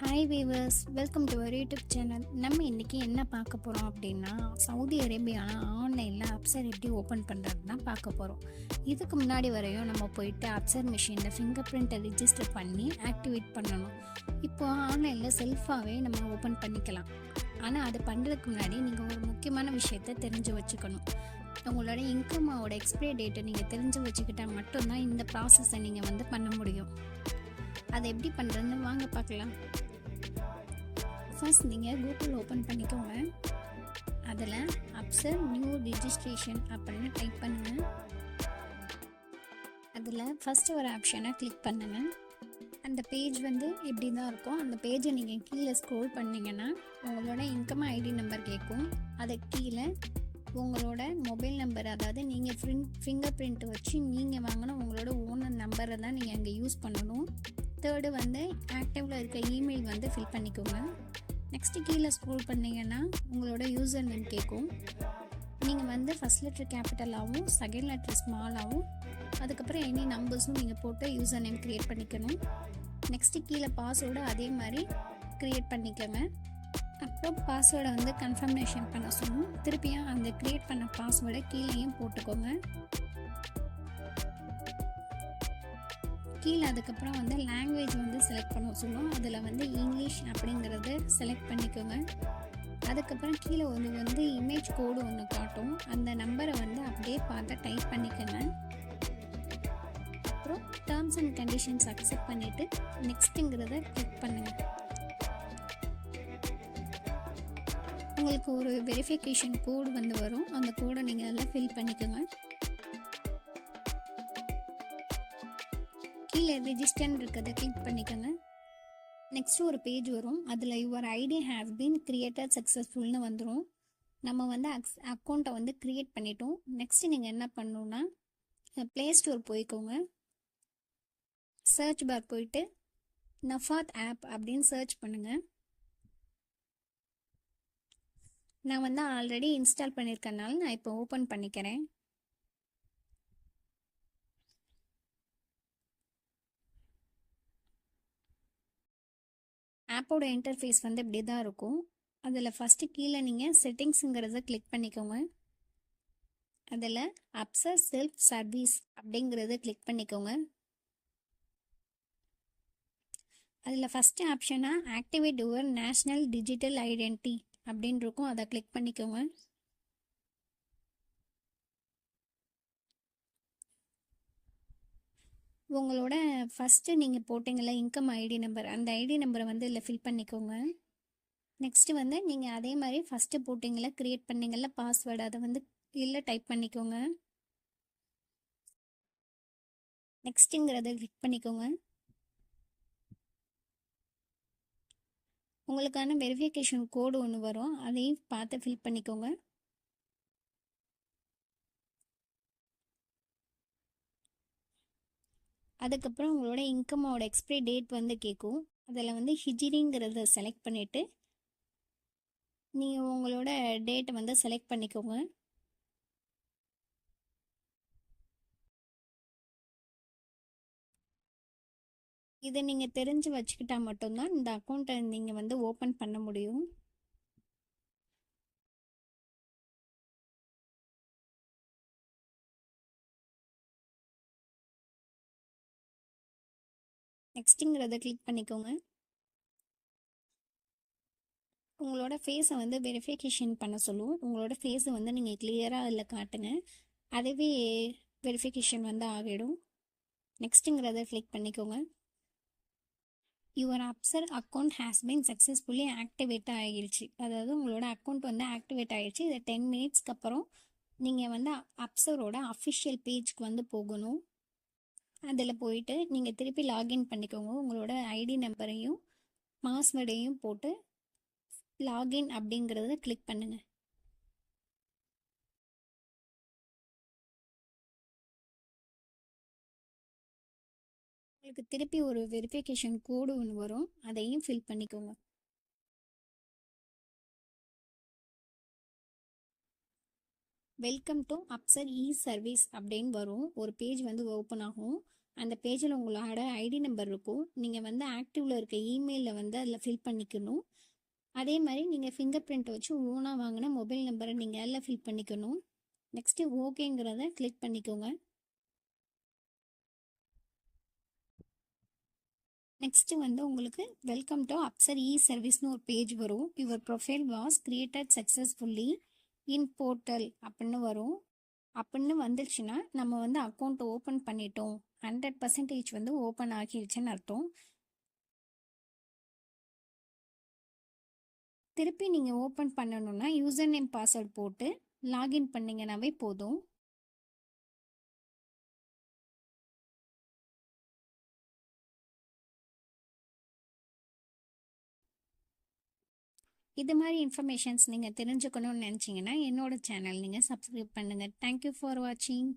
Hi viewers welcome to our YouTube channel நம்ம இன்றைக்கி என்ன பார்க்க போகிறோம் அப்படின்னா சவுதி அரேபியாவில் ஆன்லைனில் அப்சர் எப்படி ஓப்பன் பண்ணுறது தான் பார்க்க போகிறோம் இதுக்கு முன்னாடி வரையும் நம்ம போயிட்டு அப்சர் மிஷினில் ஃபிங்கர் பிரிண்ட்டை ரிஜிஸ்டர் பண்ணி ஆக்டிவேட் பண்ணணும். இப்போது ஆன்லைனில் செல்ஃபாகவே நம்ம ஓப்பன் பண்ணிக்கலாம். ஆனால் அது பண்ணுறதுக்கு முன்னாடி நீங்கள் ஒரு முக்கியமான விஷயத்த தெரிஞ்சு வச்சுக்கணும். உங்களோட இன்கமாவோட எக்ஸ்பைரி டேட்டை நீங்கள் தெரிஞ்சு வச்சுக்கிட்டால் மட்டும்தான் இந்த ப்ராசஸை நீங்கள் வந்து பண்ண முடியும். அதை எப்படி பண்ணுறதுன்னு வாங்க பார்க்கலாம். ஃபர்ஸ்ட் நீங்கள் கூகுள் ஓப்பன் பண்ணிக்கோங்க. அதில் அப்சர் நியூ ரிஜிஸ்ட்ரேஷன் அப்படின்னு டைப் பண்ணுங்கள் அதில் ஃபஸ்ட்டு ஒரு ஆப்ஷனை கிளிக் பண்ணுங்கள் அந்த பேஜ் வந்து எப்படி தான் இருக்கும் அந்த பேஜை நீங்கள் கீழே ஸ்க்ரோல் பண்ணிங்கன்னா உங்களோட இன்கம் ஐடி நம்பர் கேட்கும். அதை கீழே உங்களோட மொபைல் நம்பர் அதாவது நீங்கள் ஃபிங் ஃபிங்கர் பிரிண்ட் வச்சு நீங்கள் வாங்கின உங்களோட ஓனர் நம்பரை தான் நீங்கள் அங்கே யூஸ் பண்ணணும். தேர்டு வந்து ஆக்டிவில் இருக்க இமெயில் வந்து ஃபில் பண்ணிக்கோங்க. நெக்ஸ்ட்டு கீழே ஸ்க்ரோல் பண்ணிங்கன்னா உங்களோட யூசர் நேம் கேட்கும். நீங்கள் வந்து ஃபஸ்ட் லெட்டர் கேபிட்டலாகவும் செகண்ட் லெட்டர் ஸ்மாலாகவும் அதுக்கப்புறம் எனி நம்பர்ஸும் நீங்கள் போட்டு யூசர் நேம் க்ரியேட் பண்ணிக்கணும். நெக்ஸ்ட்டு கீழே பாஸ்வேர்டு அதே மாதிரி க்ரியேட் பண்ணிக்கோங்க. அப்புறம் பாஸ்வேர்டை வந்து கன்ஃபர்மேஷன் பண்ண சொல்லணும். திருப்பியும் அந்த க்ரியேட் பண்ண பாஸ்வேர்டை கீழேயும் போட்டுக்கோங்க. கீழே அதுக்கப்புறம் வந்து லாங்குவேஜ் வந்து செலக்ட் பண்ண சொல்லும் அதில் வந்து இங்கிலீஷ் அப்படிங்கிறத செலக்ட் பண்ணிக்கோங்க. அதுக்கப்புறம் கீழே வந்து வந்து இமேஜ் கோடு ஒன்று காட்டும். அந்த நம்பரை வந்து அப்படியே பார்த்து டைப் பண்ணிக்கோங்க. அப்புறம் டேர்ம்ஸ் அண்ட் கண்டிஷன்ஸ் அக்செப்ட் பண்ணிவிட்டு நெக்ஸ்ட்டுங்கிறத கிளிக் பண்ணுங்கள் உங்களுக்கு ஒரு வெரிஃபிகேஷன் கோடு வந்து வரும். அந்த கோடை நீங்கள் எல்லாம் ஃபில் பண்ணிக்கோங்க. கீழே ரிஜிஸ்டர்னு இருக்கிறத கிளிக் பண்ணிக்கோங்க. நெக்ஸ்ட் ஒரு பேஜ் வரும். அதில் your ID has been created சக்ஸஸ்ஃபுல்னு வந்துடும் நம்ம வந்து அக்ஸ் அக்கௌண்ட்டை வந்து க்ரியேட் பண்ணிட்டோம். நெக்ஸ்ட் நீங்கள் என்ன பண்ணணும்னா ப்ளே ஸ்டோர் போய்க்கோங்க. சர்ச் பார் போயிட்டு நஃபாத் ஆப் அப்படின்னு சர்ச் பண்ணுங்கள் நான் வந்து ஆல்ரெடி இன்ஸ்டால் பண்ணியிருக்கனால நான் இப்போ ஓப்பன் பண்ணிக்கிறேன். ஆப்போட இன்டர்ஃபேஸ் வந்து இப்படி தான் இருக்கும். அதில் ஃபஸ்ட்டு கீழே நீங்கள் செட்டிங்ஸுங்கிறத கிளிக் பண்ணிக்கோங்க. அதில் அப்சர் செல்ஃப் சர்வீஸ் அப்படிங்கிறத கிளிக் பண்ணிக்கோங்க. அதில் ஃபஸ்ட்டு ஆப்ஷனாக activate your national digital identity அப்படின்னு இருக்கும். அதை கிளிக் பண்ணிக்கோங்க. உங்களோட ஃபஸ்ட்டு நீங்கள் போட்டிங்கள இன்கம் ஐடி நம்பர் அந்த ஐடி நம்பரை வந்து இதில் ஃபில் பண்ணிக்கோங்க. நெக்ஸ்ட்டு வந்து நீங்கள் அதே மாதிரி ஃபஸ்ட்டு போட்டிங்கள க்ரியேட் பண்ணிங்கள பாஸ்வேர்டு அதை வந்து இல்லை டைப் பண்ணிக்கோங்க. நெக்ஸ்ட்டுங்கிறத கிளிக் பண்ணிக்கோங்க. உங்களுக்கான வெரிஃபிகேஷன் கோடு ஒன்று வரும். அதையும் பார்த்து ஃபில் பண்ணிக்கோங்க. அதுக்கப்புறம் உங்களோட இன்கமோட எக்ஸ்பிரி டேட் வந்து கேட்கும். அதில் வந்து ஹிஜிரிங்கிறத செலக்ட் பண்ணிவிட்டு நீங்கள் உங்களோட டேட்டை வந்து செலக்ட் பண்ணிக்கோங்க. இதை நீங்கள் தெரிஞ்சு வச்சுக்கிட்டால் மட்டும்தான் இந்த அக்கௌண்ட்டை நீங்கள் வந்து ஓப்பன் பண்ண முடியும். நெக்ஸ்ட்டுங்கிறத கிளிக் பண்ணிக்கோங்க. உங்களோட ஃபேஸை வந்து வெரிஃபிகேஷன் பண்ண சொல்லும் உங்களோட ஃபேஸை வந்து நீங்கள் கிளியராக அதில் காட்டுங்க. அதுவே வெரிஃபிகேஷன் வந்து ஆகிடும். நெக்ஸ்ட்டுங்கிறத கிளிக் பண்ணிக்கோங்க. Your Absher account has been successfully activate ஆகிடுச்சு. அதாவது உங்களோட அக்கௌண்ட் வந்து ஆக்டிவேட் ஆகிடுச்சு. இதை டென் மினிட்ஸ்க்கு அப்புறம் நீங்கள் வந்து அப்சரோட அஃபிஷியல் பேஜ்க்கு வந்து போகணும். அதில் போயிட்டு நீங்கள் திருப்பி லாகின் பண்ணிக்கோங்க. உங்களோட ஐடி நம்பரையும் பாஸ்வேர்டையும் போட்டு லாகின் அப்படிங்கிறத கிளிக் பண்ணுங்கள் உங்களுக்கு திருப்பி ஒரு வெரிஃபிகேஷன் கோடு ஒன்று வரும். அதையும் ஃபில் பண்ணிக்கோங்க. Welcome to Absher e service அப்படின்னு வரும். ஒரு பேஜ் வந்து ஓப்பன் ஆகும். அந்த பேஜில் உங்களோட ஐடி நம்பர் இருக்கும். நீங்கள் வந்து ஆக்டிவில் இருக்க இமெயிலில் வந்து அதில் ஃபில் பண்ணிக்கணும். அதே மாதிரி நீங்கள் ஃபிங்கர் பிரிண்ட் வச்சு ஓனாக வாங்கின மொபைல் நம்பரை நீங்கள் அதில் ஃபில் பண்ணிக்கணும். நெக்ஸ்ட்டு ஓகேங்கிறத கிளிக் பண்ணிக்கோங்க. நெக்ஸ்ட்டு வந்து உங்களுக்கு வெல்கம் டு அப்சர் இ சர்வீஸ்னு ஒரு பேஜ் வரும். Your profile was created successfully in portal அப்படின்னு வரும். அப்படின்னு வந்துச்சுன்னா நம்ம வந்து அக்கௌண்ட் ஓப்பன் பண்ணிட்டோம். ஹண்ட்ரட் பர்சன்டேஜ் வந்து ஓப்பன் ஆகிடுச்சுன்னு அர்த்தம். திருப்பி நீங்கள் ஓப்பன் பண்ணணுன்னா யூசர் நேம் பாஸ்வேர்ட் போட்டு லாகின் பண்ணிங்கனாவே போதும். இது மாதிரி இன்ஃபர்மேஷன்ஸ் நீங்கள் தெரிஞ்சுக்கணும்னு நினச்சிங்கன்னா என்னோட சேனல் நீங்கள் சப்ஸ்கிரைப் பண்ணுங்கள் தேங்க்யூ ஃபார் வாட்சிங்